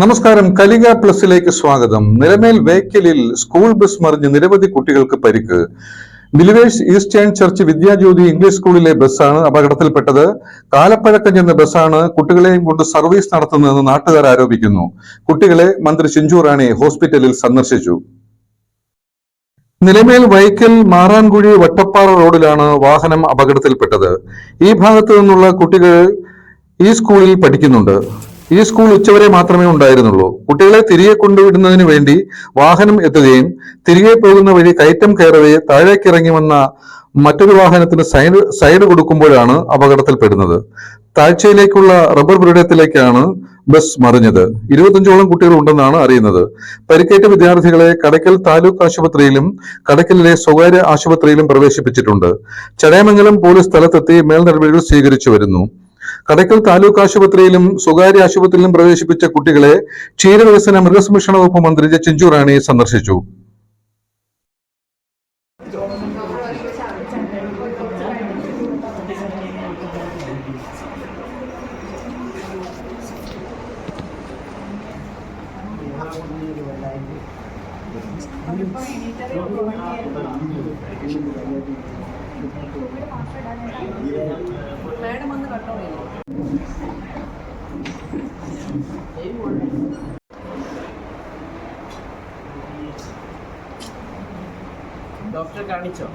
നമസ്കാരം. കലിക പ്ലസിലേക്ക് സ്വാഗതം. Nilamel വേക്കലിൽ school bus മറിഞ്ഞ് നിരവധി കുട്ടികൾക്ക് പരിക്ക്. Believers Eastern church Vidyajyothi English സ്കൂളിലെ ബസ്സാണ് അപകടത്തിൽപ്പെട്ടത്. കാലപ്പഴക്കം ചെന്ന ബസ്സാണ് കുട്ടികളെയും കൊണ്ട് സർവീസ് നടത്തുന്നതെന്ന് നാട്ടുകാർ ആരോപിക്കുന്നു. കുട്ടികളെ മന്ത്രി ചിഞ്ചു റാണി ഹോസ്പിറ്റലിൽ സന്ദർശിച്ചു. നിലമേൽ വൈക്കൽ മാറാൻകുഴി വട്ടപ്പാറ റോഡിലാണ് വാഹനം അപകടത്തിൽപ്പെട്ടത്. ഈ ഭാഗത്തു നിന്നുള്ള കുട്ടികൾ ഈ സ്കൂളിൽ പഠിക്കുന്നുണ്ട്. ഈ സ്കൂൾ ഉച്ചവരെ മാത്രമേ ഉണ്ടായിരുന്നുള്ളൂ. കുട്ടികളെ തിരികെ കൊണ്ടുവിടുന്നതിന് വേണ്ടി വാഹനം എത്തുകയും തിരികെ പോകുന്ന വഴി കയറ്റം കയറവേ താഴേക്ക് ഇറങ്ങി വന്ന മറ്റൊരു വാഹനത്തിന് സൈഡ് സൈഡ് കൊടുക്കുമ്പോഴാണ് അപകടത്തിൽപ്പെടുന്നത്. താഴ്ചയിലേക്കുള്ള റബ്ബർ ബ്രിഡത്തിലേക്കാണ് ബസ് മറിഞ്ഞത്. ഇരുപത്തഞ്ചോളം കുട്ടികൾ ഉണ്ടെന്നാണ് അറിയുന്നത്. പരിക്കേറ്റ വിദ്യാർത്ഥികളെ കടയ്ക്കൽ താലൂക്ക് ആശുപത്രിയിലും കടയ്ക്കലിലെ സ്വകാര്യ ആശുപത്രിയിലും പ്രവേശിപ്പിച്ചിട്ടുണ്ട്. ചടയമംഗലം പോലീസ് സ്ഥലത്തെത്തി മേൽനടപടികൾ സ്വീകരിച്ചു വരുന്നു. കടയ്ക്കൽ താലൂക്ക് ആശുപത്രിയിലും സ്വകാര്യ ആശുപത്രിയിലും പ്രവേശിപ്പിച്ച കുട്ടികളെ ക്ഷീരവികസന മൃഗസംരക്ഷണ വകുപ്പ് മന്ത്രി ജെ ചിഞ്ചു റാണി സന്ദർശിച്ചു. മാഡം ഒന്ന് കണ്ടോളൂ ഡോക്ടറെ കാണിച്ചോ?